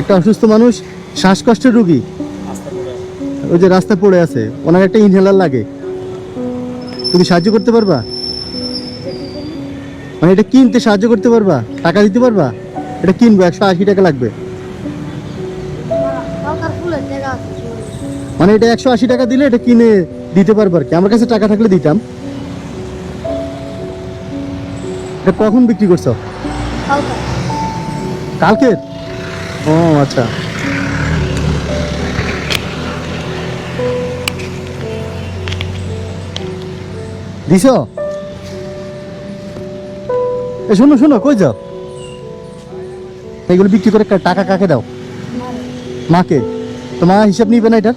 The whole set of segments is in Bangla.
একটা অসুস্থ মানুষ, শ্বাসকষ্টের রুগী। ওই যে রাস্তায় পড়ে আছে, ওনার একটা ইনহেলার লাগে। তুমি সাহায্য করতে পারবা? মানে এটা কিনতে সাহায্য করতে পারবা? টাকা দিতে পারবা? এটা কিনবো, একশো আশি টাকা লাগবে। কালকার মানে এটা একশো আশি টাকা দিলে এটা কিনে দিতে পারব আর কি। আমার কাছে টাকা থাকলে দিতাম। এটা কখন বিক্রি করছ? কালকা কালকে ও আচ্ছা। দিছ? এ শোনো শোনো কই যাও? এগুলো বিক্রি করে টাকা কাকে দাও? মাকে। তো মা হিসাব নিবে না এটার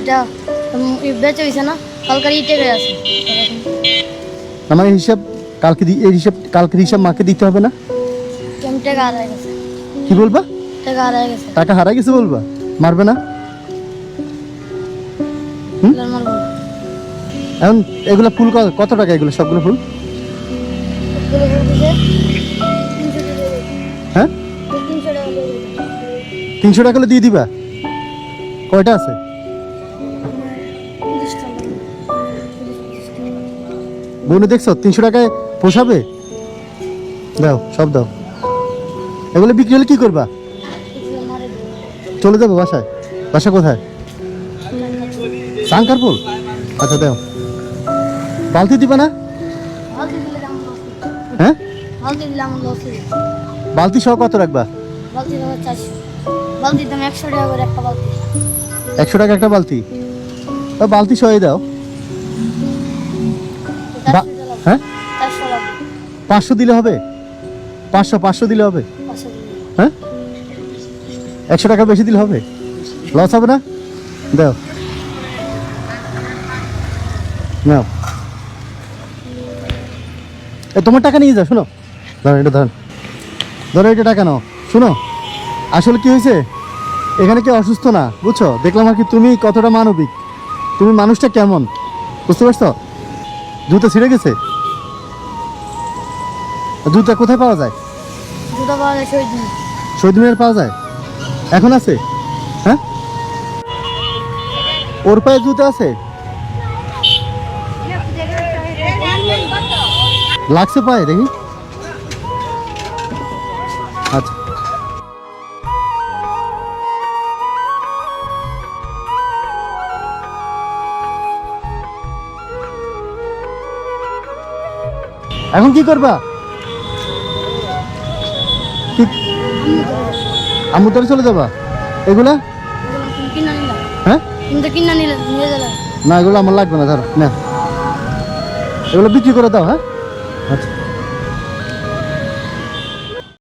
এটা উম, এই না? কালকার ইটে গেছে আছে। আমার হিসাব কালকে এই হিসাব কালকের হিসাব মাকে দিতে হবে না? কেমন টাকা কি বলবা? টাকা হারাই গেছে। টাকা হারাই গেছে বলবা? মারবে না। এখন এগুলো ফুল কত টাকা এগুলো? সবগুলো ফুল? তিনশো টাকা দিয়ে হ্যাঁ? তিনশো টাকা হলে দিয়ে দিবা? কয়টা আছে। বনু দেখছ তিনশো টাকায় পোষাবে? দাও সব দাও। এগুলো বিক্রি হলে কি করবা। চলে যাব বাসায়। বাসা কোথায়? সাংকারপুর আচ্ছা দাও। বালতি দিবা না। হ্যাঁ? বালতি সহ কত রাখবা? একশো টাকা একটা বালতি। বালতি সহ দাও। হ্যাঁ? পাঁচশো দিলে হবে? পাঁচশো পাঁচশো দিলে হবে? একশো টাকা বেশি দিলে হবে? লস হবে না? দাও। নাও। এ তোমার টাকা নিয়ে যাও শোনো। ধরো এটা ধরো ধরো এটা টাকা নাও। শোনো আসলে কি হয়েছে? এখানে কেউ অসুস্থ না বুঝছ? দেখলাম আর কি তুমি কতটা মানবিক। তুমি মানুষটা কেমন? বুঝতে পারছ? জুতো ছিঁড়ে গেছে? জুতা কোথায় পাওয়া যায়? পাওয়া যায় শহীদ মিনার পাওয়া যায়? এখন আছে? হ্যাঁ? ওর পায়ে জুতো আছে? লাগছে পায়ে দেখি। আচ্ছা। এখন কি করবা? কি চলে যাবা? এগুলা? হ্যাঁ? না, এগুলো আমার লাগবে না, ধরো, না। এগুলো বিক্রি করে দাও হ্যাঁ? আচ্ছা।